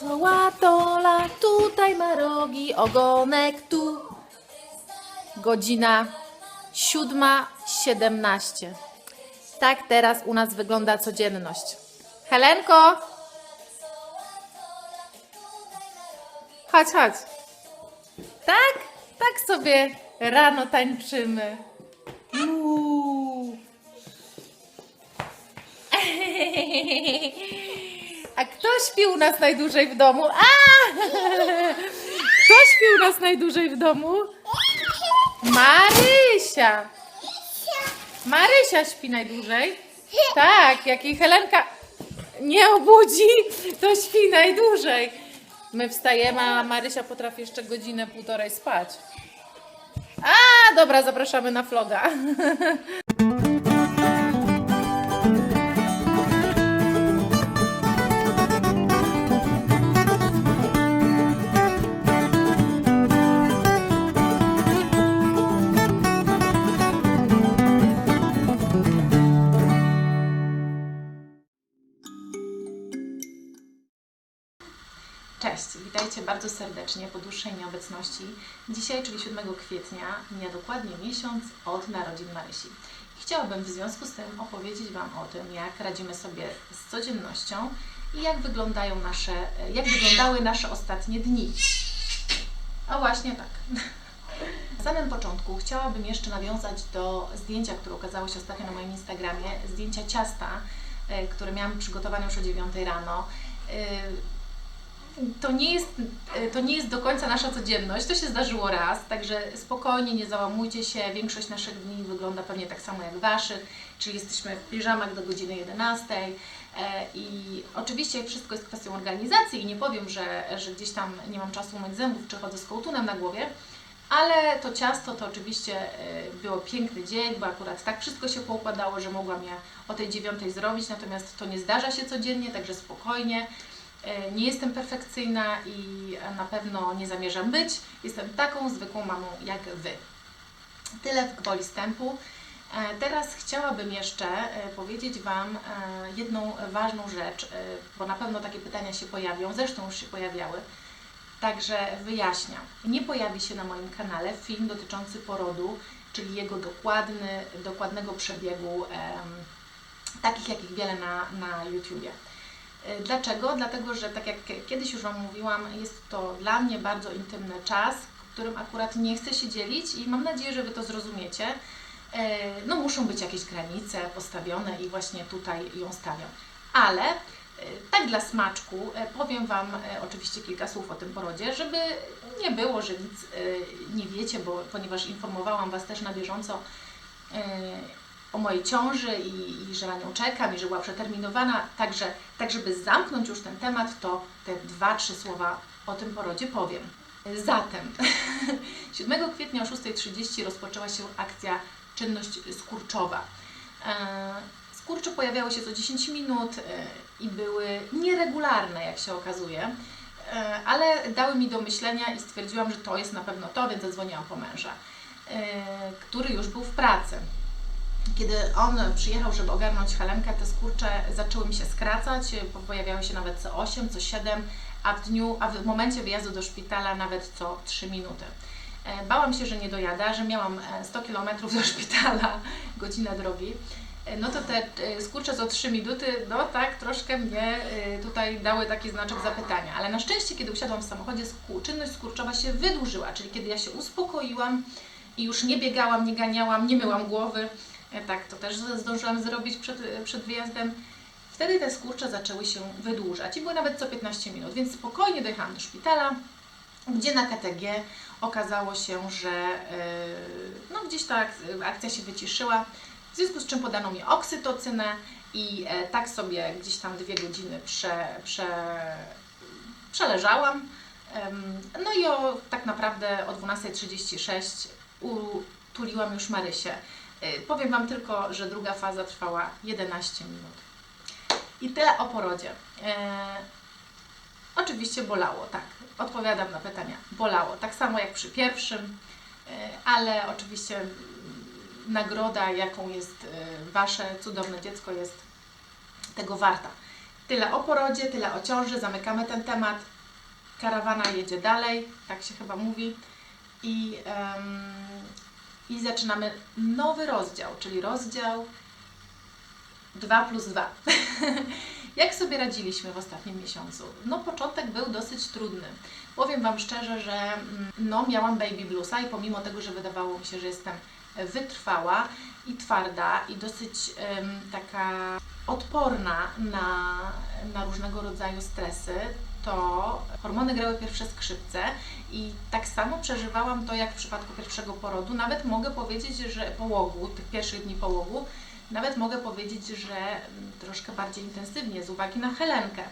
Cała dola tutaj ma rogi, ogonek tu. Godzina siódma siedemnaście. Tak teraz u nas wygląda codzienność. Helenko! Chodź, chodź. Tak, tak sobie rano tańczymy. Uuu. A kto śpi u nas najdłużej w domu? A! Kto śpi u nas najdłużej w domu? Marysia. Marysia śpi najdłużej. Tak, jak jej Helenka nie obudzi, to śpi najdłużej. My wstajemy, a Marysia potrafi jeszcze godzinę, półtorej spać. A, dobra, zapraszamy na vloga. Serdecznie po dłuższej nieobecności. Dzisiaj, czyli 7 kwietnia, mija dokładnie miesiąc od narodzin Marysi. Chciałabym w związku z tym opowiedzieć Wam o tym, jak radzimy sobie z codziennością i jak wyglądają nasze, jak wyglądały nasze ostatnie dni. A właśnie tak. Na samym początku chciałabym jeszcze nawiązać do zdjęcia, które ukazało się ostatnio na moim Instagramie, zdjęcia ciasta, e, które miałam przygotowane już o 9 rano. E, to nie, jest, to nie jest do końca nasza codzienność, to się zdarzyło raz, także spokojnie, nie załamujcie się, większość naszych dni wygląda pewnie tak samo jak Waszych, czyli jesteśmy w piżamach do godziny 11 e, i oczywiście wszystko jest kwestią organizacji i nie powiem, że, że gdzieś tam nie mam czasu umyć zębów czy chodzę z kołtunem na głowie, ale to ciasto to oczywiście e, było piękny dzień, bo akurat tak wszystko się poukładało, że mogłam je o tej dziewiątej zrobić, natomiast to nie zdarza się codziennie, także spokojnie. E, Nie jestem perfekcyjna i na pewno nie zamierzam być. Jestem taką zwykłą mamą jak Wy. Tyle w gwoli wstępu. E, Teraz chciałabym jeszcze e, powiedzieć Wam jedną ważną rzecz, bo na pewno takie pytania się pojawią, zresztą już się pojawiały. Także wyjaśniam. Nie pojawi się na moim kanale film dotyczący porodu, czyli jego dokładny, dokładnego przebiegu, takich jakich wiele na, na YouTubie. E, Dlaczego? Dlatego, że tak jak kiedyś już Wam mówiłam, jest to dla mnie bardzo intymny czas, którym akurat nie chcę się dzielić i mam nadzieję, że Wy to zrozumiecie. E, No muszą być jakieś granice postawione i właśnie tutaj ją stawiam. Ale e, tak dla smaczku powiem Wam oczywiście kilka słów o tym porodzie, żeby nie było, że nic nie wiecie, bo ponieważ informowałam Was też na bieżąco mojej ciąży i, i że na nią czekam i że była przeterminowana. Także, tak żeby zamknąć już ten temat, to te dwa, trzy słowa o tym porodzie powiem. Zatem 7 kwietnia o 6.30 rozpoczęła się akcja czynność skurczowa. E, Skurcze pojawiały się co 10 minut e, i były nieregularne, jak się okazuje, E, ale dały mi do myślenia i stwierdziłam, że to jest na pewno to, więc zadzwoniłam po męża, który już był w pracy. Kiedy on przyjechał, żeby ogarnąć Helenkę, te skurcze zaczęły mi się skracać, po- pojawiały się nawet co 8, co 7, a w dniu, a w momencie wyjazdu do szpitala nawet co 3 minuty. E, Bałam się, że nie dojadę, że miałam e, 100 km do szpitala, godzinę drogi. E, No to te e, skurcze co 3 minuty, no tak, troszkę mnie e, tutaj dały taki znaczek zapytania. Ale na szczęście, kiedy usiadłam w samochodzie, czynność skurczowa się wydłużyła, czyli kiedy ja się uspokoiłam i już nie biegałam, nie ganiałam, nie myłam głowy, E, Tak, to też zdążyłam zrobić przed, przed wyjazdem. Wtedy te skurcze zaczęły się wydłużać i były nawet co 15 minut, więc spokojnie dojechałam do szpitala, gdzie na KTG okazało się, że yy, no gdzieś ta ak- akcja się wyciszyła, w związku z czym podano mi oksytocynę i e, tak sobie gdzieś tam dwie godziny prze, prze, przeleżałam. No i o, tak naprawdę o 12.36 utuliłam już Marysię. Y, Powiem Wam tylko, że druga faza trwała 11 minut. I tyle o porodzie. E, oczywiście bolało, tak. Odpowiadam na pytania. Bolało, tak samo jak przy pierwszym, e, ale oczywiście nagroda, jaką jest e, Wasze cudowne dziecko, jest tego warta. Tyle o porodzie, tyle o ciąży, zamykamy ten temat. Karawana jedzie dalej, tak się chyba mówi. I, i zaczynamy nowy rozdział, czyli rozdział 2 plus 2. Jak sobie radziliśmy w ostatnim miesiącu? No początek był dosyć trudny. Powiem Wam szczerze, że mm, no, miałam baby bluesa i pomimo tego, że wydawało mi się, że jestem wytrwała i twarda i dosyć em, taka odporna na, na różnego rodzaju stresy, to hormony grały pierwsze skrzypce i tak samo przeżywałam to jak w przypadku pierwszego porodu. Nawet mogę powiedzieć, że połogu, tych pierwszych dni połogu, nawet mogę powiedzieć, że mm, troszkę bardziej intensywnie z uwagi na Helenkę,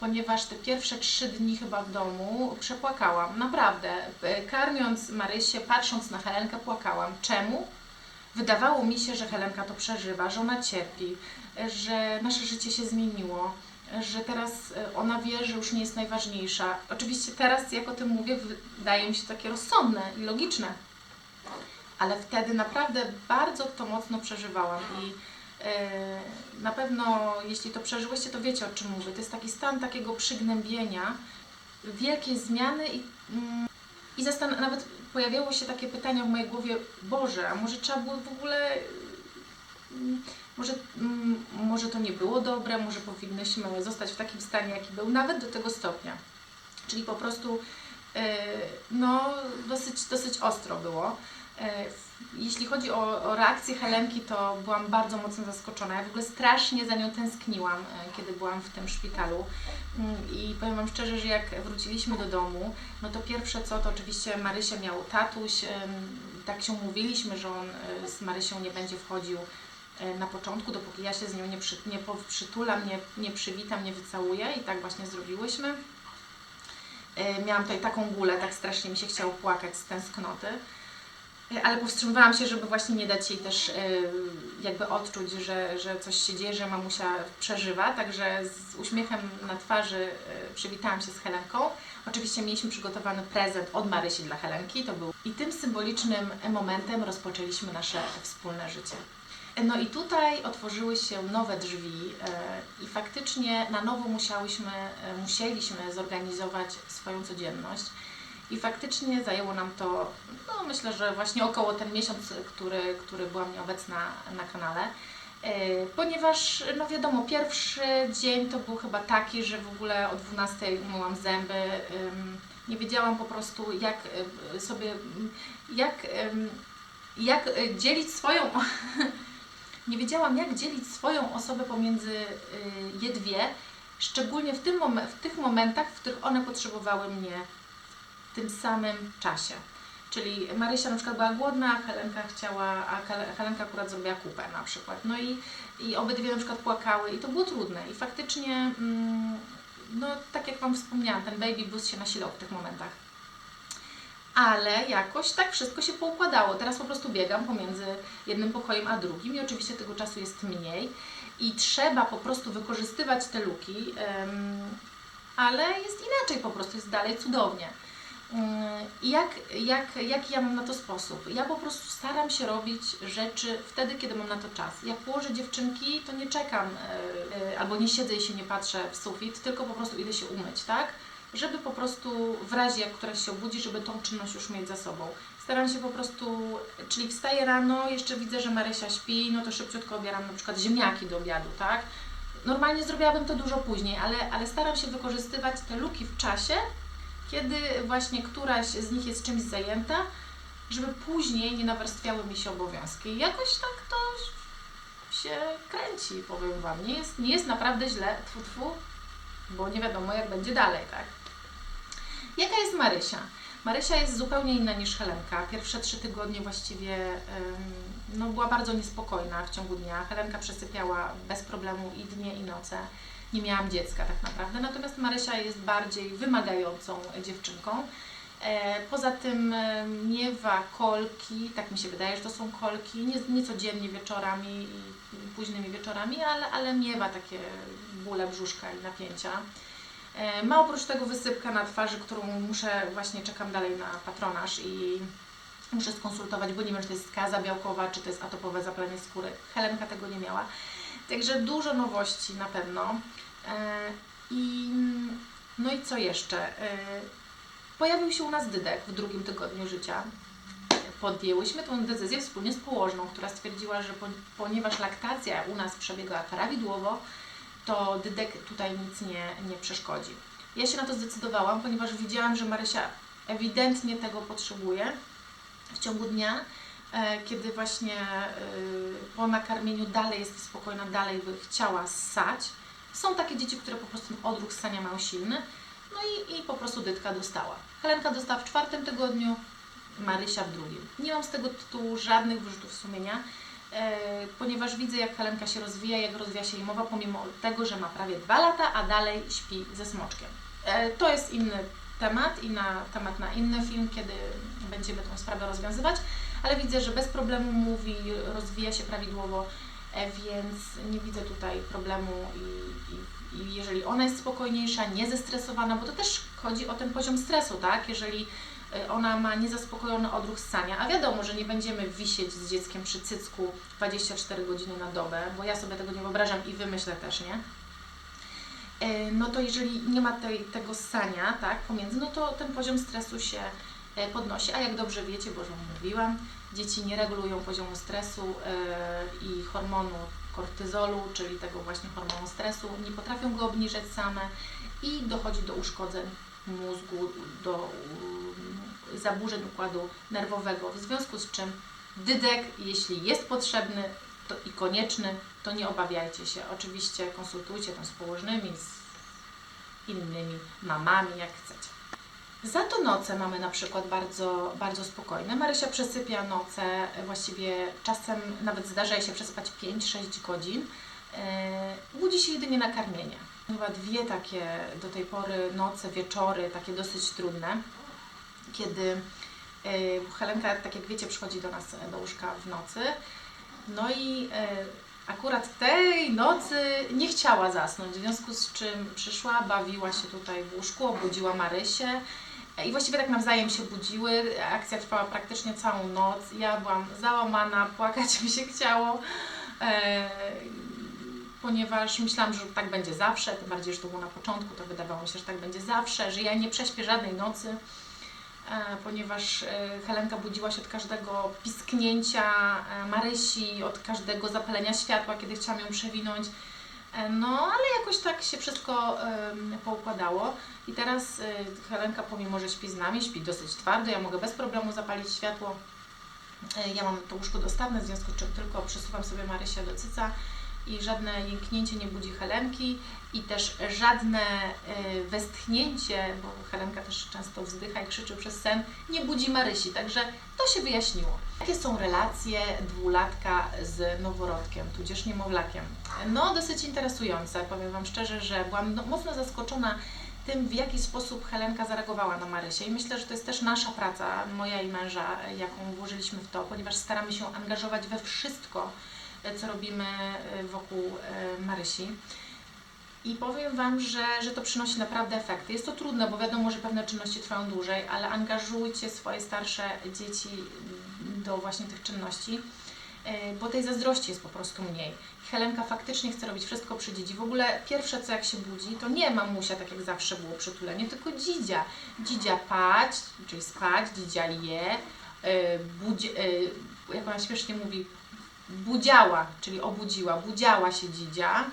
ponieważ te pierwsze trzy dni chyba w domu przepłakałam. Naprawdę, E, karmiąc Marysię, patrząc na Helenkę, płakałam. Czemu? Wydawało mi się, że Helenka to przeżywa, że ona cierpi, że nasze życie się zmieniło, że teraz e, ona wie, że już nie jest najważniejsza. Oczywiście teraz, jak o tym mówię, wydaje mi się takie rozsądne i logiczne ale wtedy naprawdę bardzo to mocno przeżywałam i na pewno jeśli to przeżyłyście, to wiecie o czym mówię. To jest taki stan takiego przygnębienia, wielkiej zmiany i, mm, i zastan- nawet pojawiało się takie pytania w mojej głowie, Boże, a może trzeba było w ogóle mm, może, mm, może to nie było dobre, może powinnyśmy zostać w takim stanie, jaki był, nawet do tego stopnia. Czyli po prostu e, no, dosyć, dosyć ostro było. E, Jeśli chodzi o, o reakcję Helenki, to byłam bardzo mocno zaskoczona. Ja w ogóle strasznie za nią tęskniłam, e, kiedy byłam w tym szpitalu. Mm, I powiem Wam szczerze, że jak wróciliśmy do domu, no to pierwsze co, to oczywiście Marysia miał tatuś. Tak się umówiliśmy, że on e, z Marysią nie będzie wchodził na początku, dopóki ja się z nią nie, przy, nie przytulam, nie, nie przywitam, nie wycałuję i tak właśnie zrobiłyśmy. Miałam tutaj taką gulę, tak strasznie mi się chciało płakać z tęsknoty. E, Ale powstrzymywałam się, żeby właśnie nie dać jej też e, jakby odczuć, że, że coś się dzieje, że mamusia przeżywa. Także z uśmiechem na twarzy e, przywitałam się z Helenką. Oczywiście mieliśmy przygotowany prezent od Marysi dla Helenki. To był i tym symbolicznym momentem rozpoczęliśmy nasze wspólne życie. No i tutaj otworzyły się nowe drzwi i faktycznie na nowo musiałyśmy, musieliśmy zorganizować swoją codzienność. I faktycznie zajęło nam to, no myślę, że właśnie około ten miesiąc, który, który byłam nieobecna na kanale. E, Ponieważ, no wiadomo, pierwszy dzień to był chyba taki, że w ogóle o 12 umyłam zęby. Nie wiedziałam po prostu, jak y, sobie, jak, jak y, dzielić swoją. Nie wiedziałam, jak dzielić swoją osobę pomiędzy je dwie, szczególnie w, tym w tych momentach, w których one potrzebowały mnie w tym samym czasie. Czyli Marysia na przykład była głodna, a Helenka chciała, a Hel- Helenka akurat zrobiła kupę na przykład. No i, i obydwie na przykład płakały i to było trudne. I faktycznie, mm, no tak jak Wam wspomniałam, ten baby boost się nasilał w tych momentach. Ale jakoś tak wszystko się poukładało. Teraz po prostu biegam pomiędzy jednym pokojem a drugim i oczywiście tego czasu jest mniej i trzeba po prostu wykorzystywać te luki, ale jest inaczej po prostu, jest dalej cudownie. I jak, jak, jaki ja mam na to sposób? Ja po prostu staram się robić rzeczy wtedy, kiedy mam na to czas. Jak położę dziewczynki, to nie czekam e, e, albo nie siedzę i się nie patrzę w sufit, tylko po prostu idę się umyć, tak? Żeby po prostu w razie jak któraś się obudzi, żeby tą czynność już mieć za sobą. Staram się po prostu, czyli wstaję rano, jeszcze widzę, że Marysia śpi, no to szybciutko obieram na przykład ziemniaki do obiadu, tak? Normalnie zrobiłabym to dużo później, ale, ale staram się wykorzystywać te luki w czasie, kiedy właśnie któraś z nich jest czymś zajęta, żeby później nie nawarstwiały mi się obowiązki. Jakoś tak to się kręci, powiem Wam. Nie jest, nie jest naprawdę źle, tfu, tfu, bo nie wiadomo jak będzie dalej, tak? Jaka jest Marysia? Marysia jest zupełnie inna niż Helenka. Pierwsze trzy tygodnie właściwie no, była bardzo niespokojna w ciągu dnia. Helenka przesypiała bez problemu i dnie i noce. Nie miałam dziecka tak naprawdę. Natomiast Marysia jest bardziej wymagającą dziewczynką. E, Poza tym e, miewa kolki, tak mi się wydaje, że to są kolki, nie, nie codziennie wieczorami i późnymi wieczorami, ale, ale miewa takie bóle brzuszka i napięcia. E, Ma oprócz tego wysypkę na twarzy, którą muszę, właśnie czekam dalej na patronaż i muszę skonsultować, bo nie wiem, czy to jest skaza białkowa, czy to jest atopowe zapalenie skóry. Helenka tego nie miała. Także dużo nowości na pewno. E, I, no i co jeszcze? E, Pojawił się u nas Dydek w drugim tygodniu życia. Podjęłyśmy tę decyzję wspólnie z położną, która stwierdziła, że po, ponieważ laktacja u nas przebiegała prawidłowo, to Dydek tutaj nic nie, nie przeszkodzi. Ja się na to zdecydowałam, ponieważ widziałam, że Marysia ewidentnie tego potrzebuje w ciągu dnia, e, kiedy właśnie po nakarmieniu dalej jest spokojna, dalej by chciała ssać. Są takie dzieci, które po prostu odruch ssania mają silny, no i, i po prostu Dytka dostała. Helenka dostała w czwartym tygodniu, Marysia w drugim. Nie mam z tego tytułu żadnych wyrzutów sumienia, e, ponieważ widzę, jak Helenka się rozwija, jak rozwija się jej mowa, pomimo tego, że ma prawie dwa lata, a dalej śpi ze smoczkiem. E, to jest inny temat i na temat na inny film, kiedy będziemy tą sprawę rozwiązywać, ale widzę, że bez problemu mówi, rozwija się prawidłowo, więc nie widzę tutaj problemu i, i, i jeżeli ona jest spokojniejsza, niezestresowana, bo to też chodzi o ten poziom stresu, tak? Jeżeli e, ona ma niezaspokojony odruch ssania, a wiadomo, że nie będziemy wisieć z dzieckiem przy cycku 24 godziny na dobę, bo ja sobie tego nie wyobrażam i Wy myślę też, nie? E, no to jeżeli nie ma tej, tego ssania, tak, pomiędzy, no to ten poziom stresu się e, podnosi. A jak dobrze wiecie, bo już mówiłam, dzieci nie regulują poziomu stresu e, i hormonu kortyzolu, czyli tego właśnie hormonu stresu, nie potrafią go obniżać same i dochodzi do uszkodzeń mózgu, do um, zaburzeń układu nerwowego, w związku z czym dydek, jeśli jest potrzebny to i konieczny, to nie obawiajcie się. Oczywiście konsultujcie to z położnymi, z innymi mamami, jak chcecie. Za to noce mamy na przykład bardzo, bardzo spokojne. Marysia przesypia noce, właściwie czasem nawet zdarza jej się przespać 5-6 godzin. Budzi się jedynie na karmienie. Chyba dwie takie do tej pory noce, wieczory, takie dosyć trudne, kiedy yy, Helenka, tak jak wiecie, przychodzi do nas do łóżka w nocy. No i e, akurat tej nocy nie chciała zasnąć, w związku z czym przyszła, bawiła się tutaj w łóżku, obudziła Marysię e, i właściwie tak nawzajem się budziły. Akcja trwała praktycznie całą noc. Ja byłam załamana, płakać mi się chciało, e, ponieważ myślałam, że tak będzie zawsze, tym bardziej, że to było na początku, to wydawało mi się, że tak będzie zawsze, że ja nie prześpię żadnej nocy e, ponieważ e, Helenka budziła się od każdego pisknięcia e, Marysi, od każdego zapalenia światła, kiedy chciałam ją przewinąć. E, No, ale jakoś tak się wszystko poukładało. I teraz e, Helenka, pomimo że śpi z nami, śpi dosyć twardo, ja mogę bez problemu zapalić światło. E, Ja mam to łóżko dostawne, w związku z czym tylko przesuwam sobie Marysię do cyca i żadne jęknięcie nie budzi Helenki i też żadne e, westchnięcie, bo Helenka też często wzdycha i krzyczy przez sen, nie budzi Marysi, także to się wyjaśniło. Jakie są relacje dwulatka z noworodkiem, tudzież niemowlakiem? No, dosyć interesujące. Powiem Wam szczerze, że byłam no, mocno zaskoczona tym, w jaki sposób Helenka zareagowała na Marysię. I myślę, że to jest też nasza praca, moja i męża, jaką włożyliśmy w to, ponieważ staramy się angażować we wszystko, co robimy e, wokół e, Marysi. I powiem Wam, że, że to przynosi naprawdę efekty. Jest to trudne, bo wiadomo, że pewne czynności trwają dłużej, ale angażujcie swoje starsze dzieci do właśnie tych czynności, e, bo tej zazdrości jest po prostu mniej. Helenka faktycznie chce robić wszystko przy dzidzi. W ogóle pierwsze, co jak się budzi, to nie mamusia, tak jak zawsze było przytulenie, tylko dzidzia. Dzidzia pać, czyli spać, dzidzia je, e, budzi, e, jak ona śmiesznie mówi, budziała, czyli obudziła, budziała się dzidzia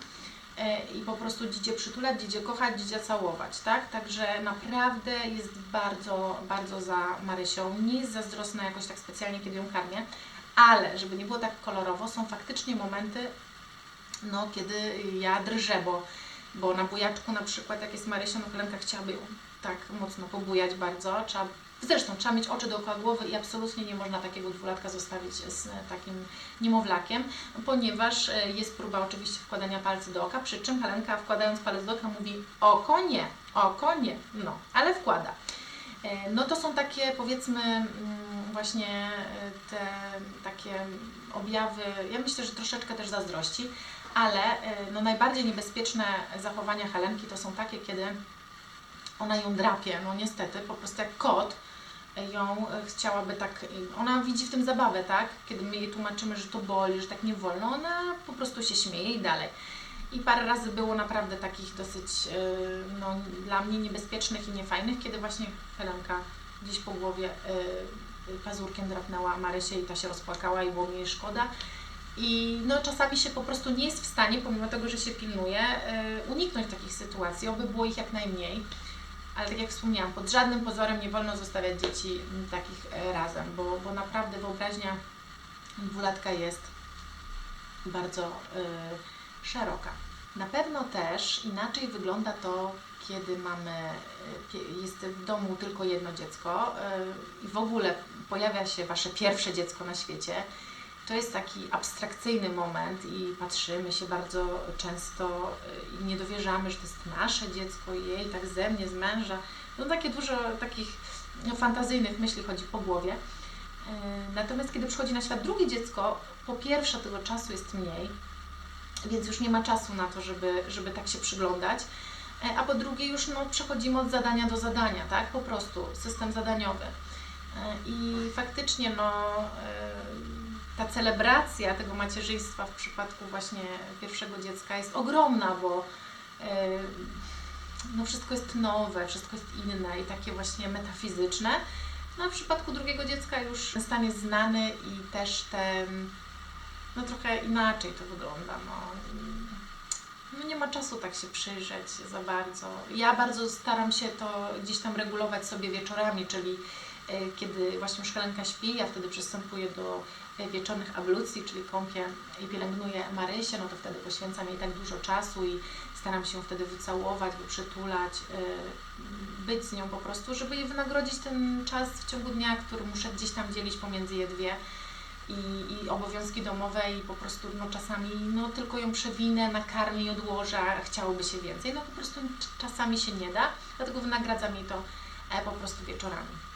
i po prostu dzidzie przytulać, dzidzie kochać, dzidzie całować, tak? Także naprawdę jest bardzo, bardzo za Marysią. Nie jest zazdrosna jakoś tak specjalnie, kiedy ją karmię, ale żeby nie było tak kolorowo, są faktycznie momenty, no, kiedy ja drżę, bo, bo na bujaczku na przykład, jak jest Marysia, no Helenka chciałaby ją tak mocno pobujać bardzo, trzeba Zresztą trzeba mieć oczy dookoła głowy i absolutnie nie można takiego dwulatka zostawić z e, takim niemowlakiem, ponieważ e, jest próba oczywiście wkładania palca do oka, przy czym Helenka wkładając palec do oka mówi oko nie, oko nie, no, ale wkłada. E, No to są takie powiedzmy mm, właśnie te takie objawy, ja myślę, że troszeczkę też zazdrości, ale no najbardziej niebezpieczne zachowania Helenki to są takie, kiedy ona ją drapie, no niestety, po prostu jak kot ją e, chciałaby tak, e, ona widzi w tym zabawę, tak? Kiedy my jej tłumaczymy, że to boli, że tak nie wolno, ona po prostu się śmieje i dalej. I parę razy było naprawdę takich dosyć y, no, dla mnie niebezpiecznych i niefajnych, kiedy właśnie Helenka gdzieś po głowie pazurkiem drapnęła Marysię i ta się rozpłakała i było mi jej szkoda. I no, czasami się po prostu nie jest w stanie, pomimo tego, że się pilnuje, uniknąć takich sytuacji, oby było ich jak najmniej. Ale tak jak wspomniałam, pod żadnym pozorem nie wolno zostawiać dzieci m, takich e, razem, bo, bo naprawdę wyobraźnia dwulatka jest bardzo y, szeroka. Na pewno też inaczej wygląda to, kiedy mamy, y, pie- jest w domu tylko jedno dziecko y, i w ogóle pojawia się Wasze pierwsze dziecko na świecie. To jest taki abstrakcyjny moment i patrzymy się bardzo często y, i nie dowierzamy, że to jest nasze dziecko, jej, tak ze mnie, z męża. No takie dużo takich no, fantazyjnych myśli chodzi po głowie. Y, Natomiast kiedy przychodzi na świat drugie dziecko, po pierwsze tego czasu jest mniej, więc już nie ma czasu na to, żeby, żeby tak się przyglądać. E, A po drugie już no, przechodzimy od zadania do zadania, tak? Po prostu system zadaniowy. E, I faktycznie no, e, ta celebracja tego macierzyństwa w przypadku właśnie pierwszego dziecka jest ogromna, bo no, wszystko jest nowe, wszystko jest inne i takie właśnie metafizyczne. No a w przypadku drugiego dziecka już stan jest znany i też ten, no trochę inaczej to wygląda. No. no nie ma czasu tak się przyjrzeć za bardzo. Ja bardzo staram się to gdzieś tam regulować sobie wieczorami, czyli kiedy właśnie Helenka śpi, ja wtedy przystępuję do e, wieczornych ablucji, czyli kąpię i pielęgnuję Marysię, no to wtedy poświęcam jej tak dużo czasu i staram się wtedy wycałować, wyprzytulać, e, być z nią po prostu, żeby jej wynagrodzić ten czas w ciągu dnia, który muszę gdzieś tam dzielić pomiędzy je dwie i, i obowiązki domowe i po prostu no, czasami no, tylko ją przewinę, nakarmię i odłożę, chciałoby się więcej. No po prostu cz- czasami się nie da, dlatego wynagradzam jej to e, po prostu wieczorami.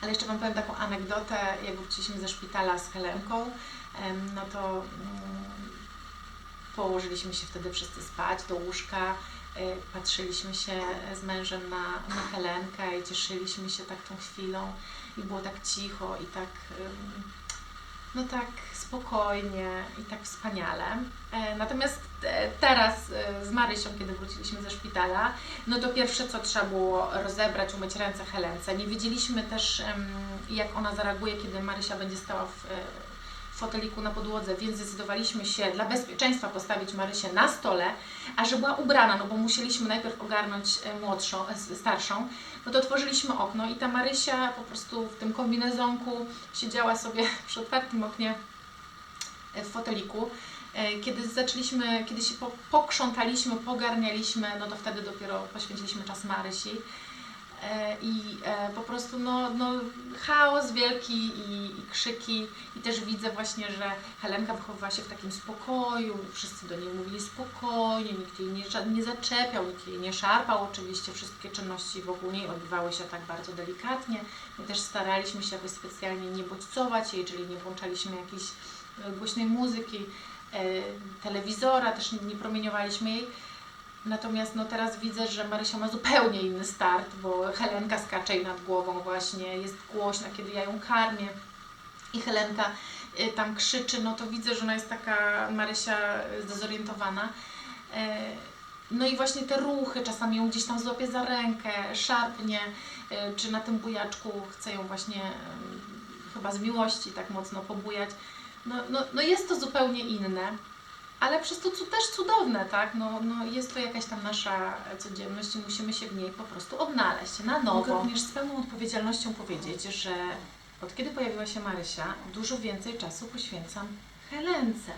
Ale jeszcze Wam powiem taką anegdotę, jak wróciliśmy ze szpitala z Helenką, no to mm, położyliśmy się wtedy wszyscy spać do łóżka, y, patrzyliśmy się z mężem na, na Helenkę i cieszyliśmy się tak tą chwilą i było tak cicho i tak, no tak spokojnie i tak wspaniale. E, Natomiast e, teraz e, z Marysią, kiedy wróciliśmy ze szpitala, no to pierwsze co trzeba było rozebrać, umyć ręce Helence. Nie wiedzieliśmy też jak ona zareaguje, kiedy Marysia będzie stała w, foteliku na podłodze, więc zdecydowaliśmy się dla bezpieczeństwa postawić Marysię na stole, a że była ubrana, no bo musieliśmy najpierw ogarnąć młodszą, starszą, no to otworzyliśmy okno i ta Marysia po prostu w tym kombinezonku siedziała sobie przy otwartym oknie e, w foteliku. E, Kiedy zaczęliśmy, kiedy się po, pokrzątaliśmy, pogarnialiśmy, no to wtedy dopiero poświęciliśmy czas Marysi. E, I e, po prostu no, no, chaos wielki i, i krzyki. I też widzę właśnie, że Helenka wychowywała się w takim spokoju, wszyscy do niej mówili spokojnie, nikt jej nie, nie zaczepiał, nikt jej nie szarpał. Oczywiście wszystkie czynności wokół niej odbywały się tak bardzo delikatnie. My też staraliśmy się jakoś specjalnie nie bodźcować jej, czyli nie włączaliśmy jakiejś e, głośnej muzyki, telewizora, też nie promieniowaliśmy jej. Natomiast no teraz widzę, że Marysia ma zupełnie inny start, bo Helenka skacze jej nad głową właśnie, jest głośna, kiedy ja ją karmię i Helenka y, tam krzyczy, no to widzę, że ona jest taka Marysia y, zdezorientowana. E, No i właśnie te ruchy, czasami ją gdzieś tam złapie za rękę, szarpnie, y, czy na tym bujaczku chce ją właśnie chyba z miłości tak mocno pobujać. No, no, no jest to zupełnie inne ale przez to cu- też cudowne, tak? No, no jest to jakaś tam nasza codzienność i musimy się w niej po prostu odnaleźć na nowo. Mogę również z pełną odpowiedzialnością powiedzieć, że od kiedy pojawiła się Marysia, dużo więcej czasu poświęcam Helence.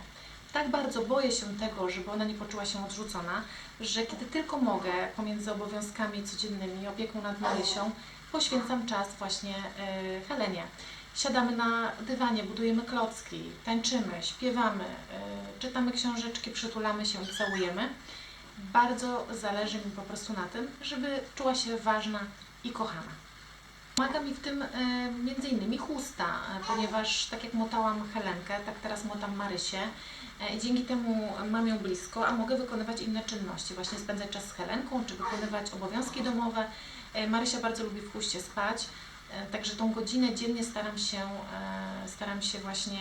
Tak bardzo boję się tego, żeby ona nie poczuła się odrzucona, że kiedy tylko mogę, pomiędzy obowiązkami codziennymi opieką nad Marysią, poświęcam czas właśnie y, Helenie. Siadamy na dywanie, budujemy klocki, tańczymy, śpiewamy, y, czytamy książeczki, przytulamy się całujemy. Bardzo zależy mi po prostu na tym, żeby czuła się ważna i kochana. Pomaga mi w tym y, innymi chusta, y, ponieważ tak jak motałam Helenkę, tak teraz motam Marysię. Dzięki temu mam ją blisko, a mogę wykonywać inne czynności, właśnie spędzać czas z Helenką, czy wykonywać obowiązki domowe. Marysia bardzo lubi w chuście spać, także tą godzinę dziennie staram się, y, staram się właśnie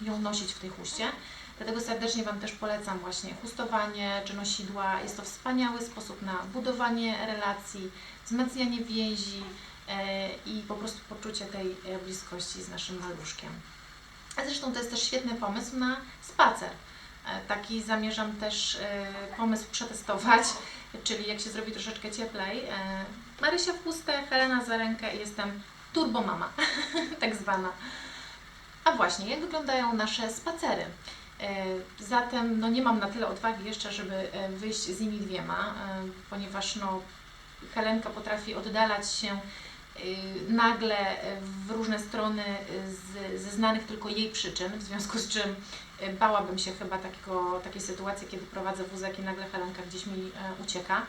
ją nosić w tej chuście. Dlatego serdecznie Wam też polecam właśnie chustowanie czy nosidła. Jest to wspaniały sposób na budowanie relacji, wzmacnianie więzi e, i po prostu poczucie tej e, bliskości z naszym maluszkiem. Zresztą to jest też świetny pomysł na spacer. E, Taki zamierzam też e, pomysł przetestować, czyli jak się zrobi troszeczkę cieplej. Marysia w Helena za rękę i jestem turbomama, tak zwana. A właśnie, jak wyglądają nasze spacery? E, Zatem no nie mam na tyle odwagi jeszcze, żeby e, wyjść z nimi dwiema, e, ponieważ no, Helenka potrafi oddalać się nagle w różne strony z, ze znanych tylko jej przyczyn, w związku z czym bałabym się chyba takiego, takiej sytuacji, kiedy prowadzę wózek i nagle Helenka gdzieś mi ucieka.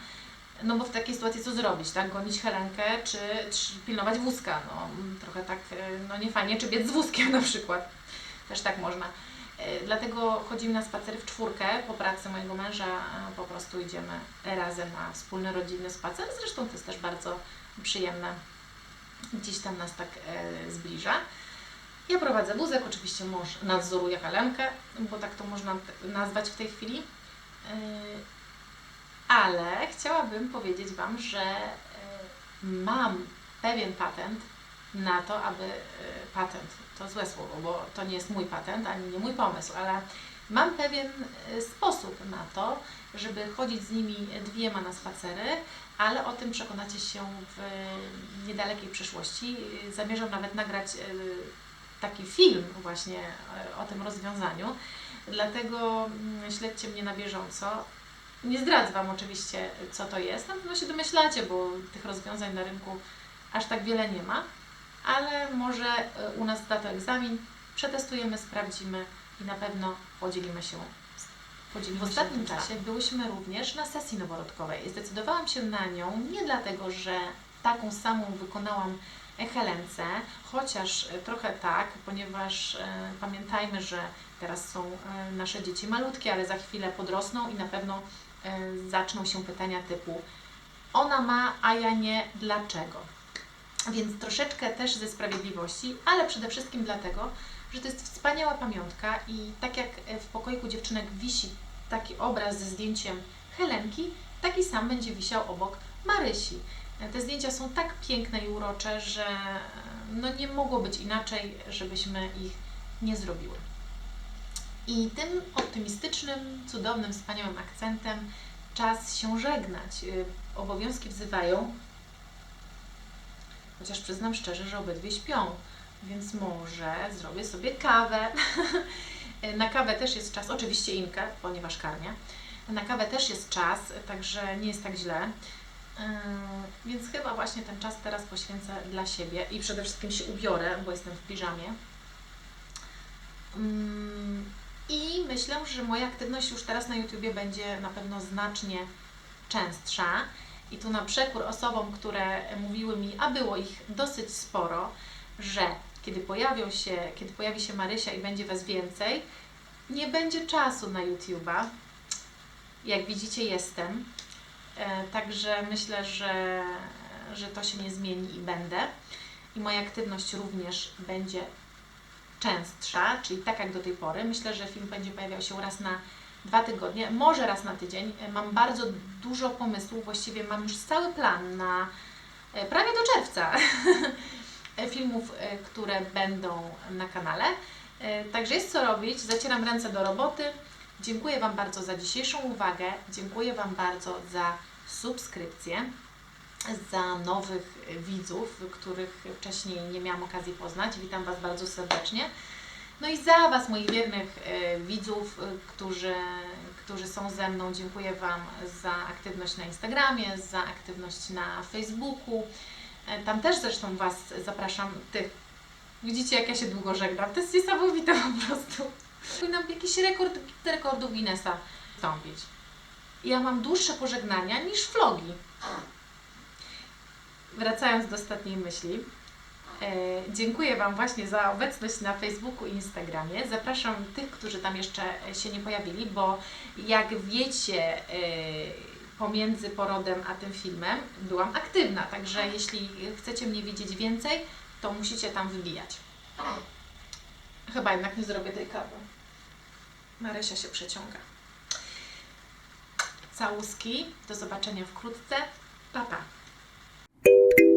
No bo w takiej sytuacji co zrobić, tak? Gonić Helenkę czy, czy pilnować wózka? No trochę tak, e, no nie fajnie, czy biec z wózkiem na przykład. Też tak można. E, Dlatego chodzimy na spacer w czwórkę. Po pracy mojego męża e, po prostu idziemy razem na wspólny rodzinny spacer. Zresztą to jest też bardzo przyjemne. Gdzieś tam nas tak zbliża. Ja prowadzę wózek, oczywiście mąż nadzoruje Helenkę, bo tak to można nazwać w tej chwili. Ale chciałabym powiedzieć Wam, że e, mam pewien patent na to, aby e, patent to złe słowo, bo to nie jest mój patent ani nie mój pomysł, ale mam pewien e, sposób na to, żeby chodzić z nimi dwiema na spacery, ale o tym przekonacie się w niedalekiej przyszłości. Zamierzam nawet nagrać taki film właśnie o tym rozwiązaniu, dlatego mm, śledźcie mnie na bieżąco. Nie zdradzę Wam oczywiście, co to jest, na pewno się domyślacie, bo tych rozwiązań na rynku aż tak wiele nie ma, ale może e, u nas zda to egzamin, przetestujemy, sprawdzimy i na pewno podzielimy się. Podzielimy w ostatnim czasie byłyśmy również na sesji noworodkowej. Zdecydowałam się na nią nie dlatego, że taką samą wykonałam Helence, chociaż e, trochę tak, ponieważ e, pamiętajmy, że teraz są e, nasze dzieci malutkie, ale za chwilę podrosną i na pewno zaczną się pytania typu ona ma, a ja nie, dlaczego? Więc troszeczkę też ze sprawiedliwości, ale przede wszystkim dlatego, że to jest wspaniała pamiątka i tak jak w pokoiku dziewczynek wisi taki obraz ze zdjęciem Helenki, taki sam będzie wisiał obok Marysi. Te zdjęcia są tak piękne i urocze, że no nie mogło być inaczej, żebyśmy ich nie zrobiły. I tym optymistycznym, cudownym, wspaniałym akcentem czas się żegnać. Y, Obowiązki wzywają, chociaż przyznam szczerze, że obydwie śpią, więc może zrobię sobie kawę. Na kawę też jest czas, oczywiście Inkę, ponieważ karmię. Na kawę też jest czas, także nie jest tak źle. Yy, Więc chyba właśnie ten czas teraz poświęcę dla siebie i przede wszystkim się ubiorę, bo jestem w piżamie. Mm, I myślę, że moja aktywność już teraz na YouTubie będzie na pewno znacznie częstsza. I tu na przekór osobom, które mówiły mi, a było ich dosyć sporo, że kiedy pojawią się, kiedy pojawi się Marysia i będzie Was więcej, nie będzie czasu na YouTube'a. Jak widzicie, jestem. E, Także myślę, że, że to się nie zmieni i będę. I moja aktywność również będzie częstsza, czyli tak jak do tej pory. Myślę, że film będzie pojawiał się raz na dwa tygodnie, może raz na tydzień. Mam bardzo dużo pomysłów, właściwie mam już cały plan na e, prawie do czerwca filmów, e, które będą na kanale. E, Także jest co robić, zacieram ręce do roboty. Dziękuję Wam bardzo za dzisiejszą uwagę, dziękuję Wam bardzo za subskrypcję, za nowych widzów, których wcześniej nie miałam okazji poznać. Witam Was bardzo serdecznie. No i za Was, moich wiernych e, widzów, e, którzy, którzy są ze mną, dziękuję Wam za aktywność na Instagramie, za aktywność na Facebooku. E, Tam też zresztą Was zapraszam, tych. Widzicie, jak ja się długo żegnam. To jest niesamowite po prostu. Powinnam jakiś rekord rekordów Guinnessa wstąpić. Ja mam dłuższe pożegnania niż vlogi. Wracając do ostatniej myśli. E, dziękuję Wam właśnie za obecność na Facebooku i Instagramie. Zapraszam tych, którzy tam jeszcze się nie pojawili, bo jak wiecie, e, pomiędzy porodem a tym filmem byłam aktywna, także jeśli chcecie mnie widzieć więcej, to musicie tam wybijać. Chyba jednak nie zrobię tej kawy. Marysia się przeciąga. Całuski. Do zobaczenia wkrótce. Pa, pa. you.